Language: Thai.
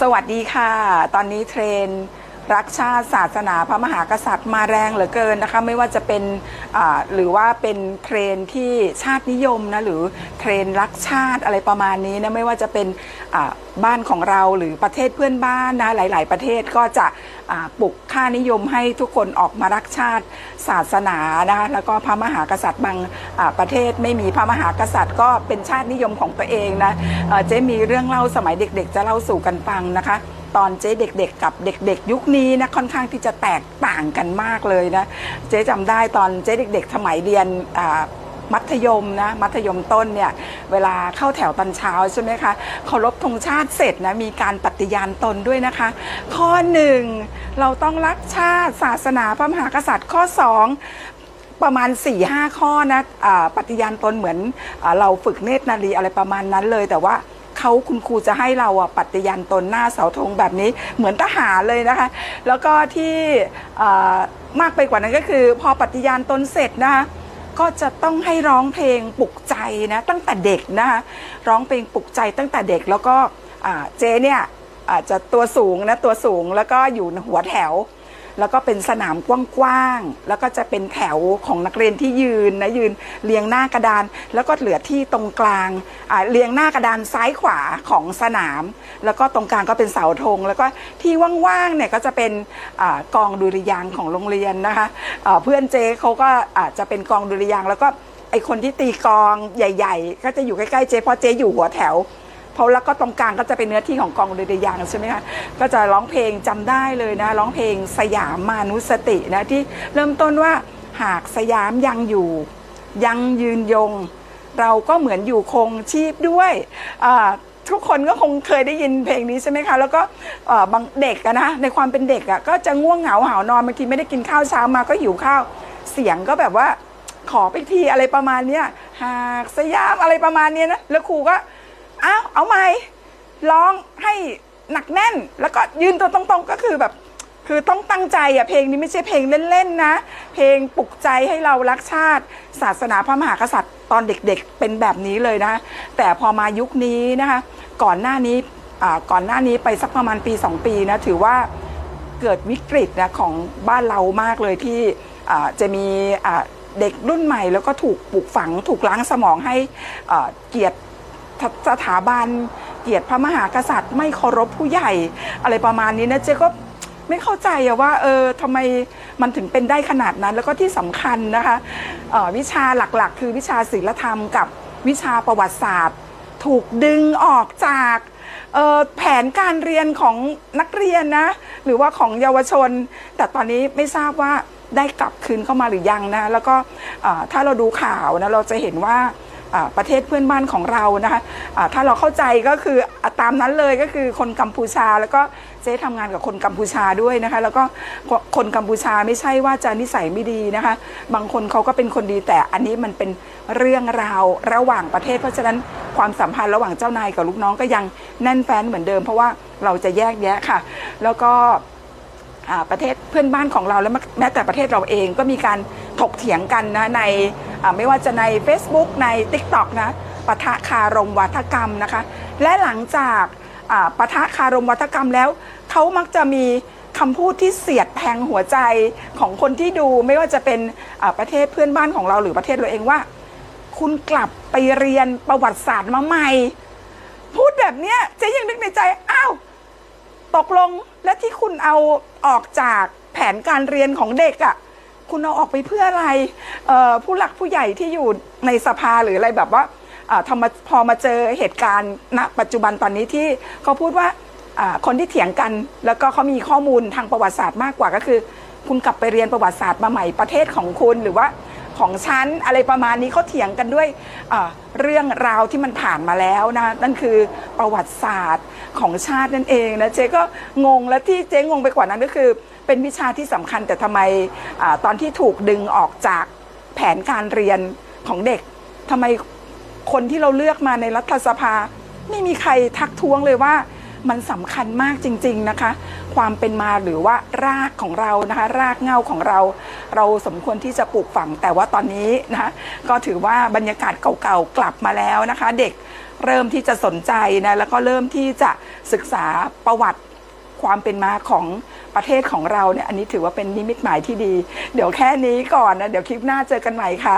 สวัสดีค่ะ ตอนนี้เทรน รักชาติศาสนาพระมหากษัตริย์มาแรงเหลือเกินนะคะ ไม่ว่าจะเป็นหรือว่าเป็นเทรนที่ชาตินิยมนะหรือเทรนรักชาติอะไรประมาณนี้นะไม่ว่าจะเป็นบ้านของเราหรือประเทศเพื่อนบ้านนะหลาย ๆ ประเทศก็จะปลุกค่านิยมให้ทุกคนออกมารักชาติศาสนานะคะแล้วก็พระมหากษัตริย์บางประเทศไม่มีพระมหากษัตริย์ก็เป็นชาตินิยมของตัวเองนะเจ๊มีเรื่องเล่าสมัยเด็ก ๆ จะเล่าสู่กันฟังนะคะ ตอนเจ๊เด็กๆ กับเด็ก ๆ ยุคนี้นะค่อนข้างที่จะแตกต่างกันมากเลยนะเจ๊จำได้ตอนเจ๊เด็ก ๆ สมัยเรียนอ่ามัธยมนะมัธยมต้นเนี่ยเวลาเข้าแถวตอนเช้าใช่ไหมคะเคารพธงชาติเสร็จนะมีการปฏิญาณตนด้วยนะคะ ข้อหนึ่งเราต้องรักชาติศาสนาพระมหากษัตริย์ข้อสองประมาณ4ี่ห้าข้อนะะปฏิญาณตนเหมือนอเราฝึกเนตรนารีอะไรประมาณนั้นเลยแต่ว่า เขาคุณครูจะให้เราอะปฏิญาณตนหน้าเสาธงแบบนี้เหมือนทหารเลยนะคะ แล้วก็ที่มากไปกว่านั้นก็คือ พอปฏิญาณตนเสร็จนะคะก็จะต้องให้ร้องเพลงปลุกใจนะตั้งแต่เด็กนะคะร้องเพลงปลุกใจตั้งแต่เด็กแล้วก็เจเนี่ยอาจจะตัวสูงนะตัวสูงแล้วก็อยู่หัวแถว แล้วก็เป็นสนามกว้างๆ แล้วก็จะเป็นแถวของนักเรียนที่ยืนนะยืนเรียงหน้ากระดาน แล้วก็เหลือที่ตรงกลางเรียงหน้ากระดานซ้ายขวาของสนาม แล้วก็ตรงกลางก็เป็นเสาธง แล้วก็ที่ว่างๆเนี่ยก็จะเป็นอกองดุริยางของโรงเรียนนะคะอ่าเพื่อนเจเขาก็อาจจะเป็นกองดุริยางแล้วก็ไอคนที่ตีกองใหญ่ ๆ ก็จะอยู่ใกล้ๆเจเพราะเจอยู่หัวแถว เพราะแล้วก็ตรงกลางก็จะเป็นเนื้อที่ของกองดุริยางค์ใช่ไหมคะก็จะร้องเพลงจำได้เลยนะร้องเพลงสยามมานุสตินะที่เริ่มต้นว่าหากสยามยังอยู่ ยังยืนยง เราก็เหมือนอยู่คงชีพด้วยทุกคนก็คงเคยได้ยินเพลงนี้ใช่ไหมคะ แล้วก็บางเด็กนะในความเป็นเด็กอะก็จะง่วงเหงาหานอนบางทีไม่ได้กินข้าวเช้ามาก็หิวข้าวเสียงก็แบบว่าขอไปทีอะไรประมาณเนี้ยหากสยามอะไรประมาณเนี้ยนะแล้วครูก็ อ้าวเอาใหม่ร้องให้หนักแน่น แล้วก็ยืนตัวตรงๆก็คือแบบ คือต้องตั้งใจอะเพลงนี้ไม่ใช่เพลงเล่นๆนะ เพลงปลุกใจให้เรารักชาติ ศาสนาพระมหากษัตริย์ตอนเด็กๆเป็นแบบนี้เลยนะ แต่พอมายุคนี้นะคะ ก่อนหน้านี้ก่อนหน้านี้ไปสักประมาณปี 2 ปีนะถือว่าเกิดวิกฤตนะของบ้านเรามากเลยที่จะมีเด็กรุ่นใหม่ แล้วก็ถูกปลูกฝังถูกล้างสมองให้เกียรติ สถาบันเกียรติพระมหากษัตริย์ ไม่เคารพผู้ใหญ่อะไรประมาณนี้นะเจ๊ก็ไม่เข้าใจอะว่าเออทำไมมันถึงเป็นได้ขนาดนั้น แล้วก็ที่สำคัญนะคะเอ่อวิชาหลักๆ คือวิชาศิลธรรมกับวิชาประวัติศาสตร์ ถูกดึงออกจากเอ่อแผนการเรียนของนักเรียนนะ หรือว่าของเยาวชน แต่ตอนนี้ไม่ทราบว่าได้กลับคืนเข้ามาหรือยังนะ แล้วก็เอ่อถ้าเราดูข่าวนะเราจะเห็นว่าอ่า ประเทศเพื่อนบ้านของเรานะคะถ้าเราเข้าใจก็คือตามนั้นเลยก็คือคนกัมพูชา แล้วก็เจ๊ทำงานกับคนกัมพูชาด้วยนะคะ แล้วก็คนกัมพูชาไม่ใช่ว่าจะนิสัยไม่ดีนะคะ บางคนเขาก็เป็นคนดีแต่อันนี้มันเป็นเรื่องราวระหว่างประเทศ เพราะฉะนั้นความสัมพันธ์ระหว่างเจ้านายกับลูกน้องก็ยังแน่นแฟ้นเหมือนเดิม เพราะว่าเราจะแยกแยะค่ะ แล้วก็ ประเทศเพื่อนบ้านของเราและแม้แต่ประเทศเราเองก็มีการถกเถียงกันนะในไม่ว่าจะใน Facebook ใน TikTok นะปะทะคารมวัฒกรรมนะคะ และหลังจากปะทะคารมวัฒกรรมแล้วเขามักจะมีคำพูดที่เสียดแทงหัวใจของคนที่ดูไม่ว่าจะเป็นประเทศเพื่อนบ้านของเราหรือประเทศเราเองว่า คุณกลับไปเรียนประวัติศาสตร์มาใหม่ พูดแบบเนี้ยเจ๊ยังนึกในใจอ้าว ตกลงและที่คุณเอาออกจากแผนการเรียนของเด็กอะ่ะคุณเอาออกไปเพื่ออะไรผู้หลักผู้ใหญ่ที่อยู่ในสภาหรืออะไรแบบว่าอ่าทำมาพอมาเจอเหตุการณ์ณปัจจุบันตอนนี้ที่เขาพูดว่าคนที่เถียงกัน แล้วก็เขามีข้อมูลทางประวัติศาสตร์มากกว่าก็คือ คุณกลับไปเรียนประวัติศาสตร์มาใหม่ประเทศของคุณหรือว่า ของฉันอะไรประมาณนี้เขาเถียงกันด้วยเรื่องราวที่มันผ่านมาแล้วนะนั่นคือประวัติศาสตร์ของชาตินั่นเองนะเจ๊ก็งงและที่เจ๊งงไปกว่านั้นก็คือ เป็นวิชาที่สำคัญแต่ทำไมอตอนที่ถูกดึงออกจากแผนการเรียนของเด็กทำไมคนที่เราเลือกมาในรัฐสภา ไม่มีใครทักท้วงเลยว่ามันสำคัญมากจริง ๆนะคะ ความเป็นมาหรือว่ารากของเรานะคะ รากเหง้าของเรา เราสมควรที่จะปลูกฝัง แต่ว่าตอนนี้นะคะก็ถือว่าบรรยากาศเก่าๆกลับมาแล้วนะคะ เด็กเริ่มที่จะสนใจนะแล้วก็เริ่มที่จะศึกษาประวัติความเป็นมาของประเทศของเราเนี่ยอันนี้ถือว่าเป็นนิมิตหมายที่ดี เดี๋ยวแค่นี้ก่อนนะเดี๋ยวคลิปหน้าเจอกันใหม่ค่ะ